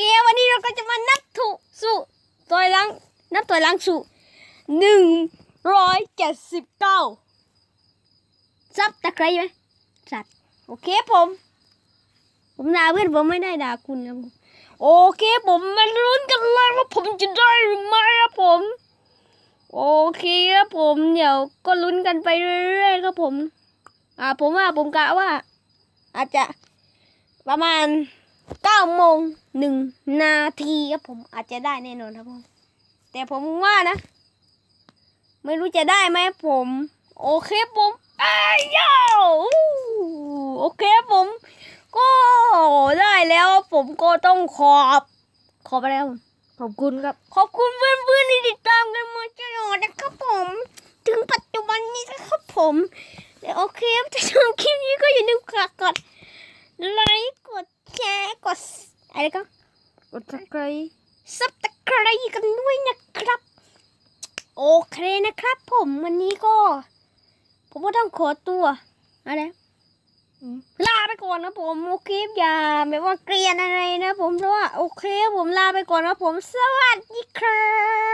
เควันนี้เราก็จะมานับถูสู่ถอยหลังนับถอยหลังสู่หนึ่งร้อยเจ็ดสิบเก้าซับตะไคร้ไหมสัตว์โอเคผม ผมด่าเพื่อนผมไม่ได้ด่าคุณครับผมโอเคผมมาลุ้นกันเลยว่าผมจะได้หรือไม่ครับผม โอเคครับผมเดี๋ยวก็ลุ้นกันไปเรื่อยๆครับผม อ่าผมว่าผมกะว่า อาจจะประมาณ เก้าโมงหนึ่งนาทีครับผมอาจจะได้แน่นอนครับผม แต่ผมว่านะ ไม่รู้จะได้ไหมผม โอเคผมอ้ายยาวอู้โอเคผม ก็ได้แล้วผมก็ต้องขอบ ขอบอะไรครับผมขอบคุณครับ ขอบคุณเพื่อนๆที่ติดตามกันมาตลอดนะครับผม ถึงปัจจุบันนี้นะครับผมแล้วโอเคครับถ้าชอบคลิปนี้ก็อย่าลืมกดกดไลค์กดแชร์กด อะไรก็กดสักไครซับตะไคร้กันด้วยนะครับ โอเคนะครับ ผมวันนี้ก็ ผมก็ต้องขอตัวอะไรลาไปก่อนนะผมโอเคอย่าแบบว่าเกลียนอะไรนะผมเพราะว่าโอเค ผมลาไปก่อนนะผมสวัสดีครับผม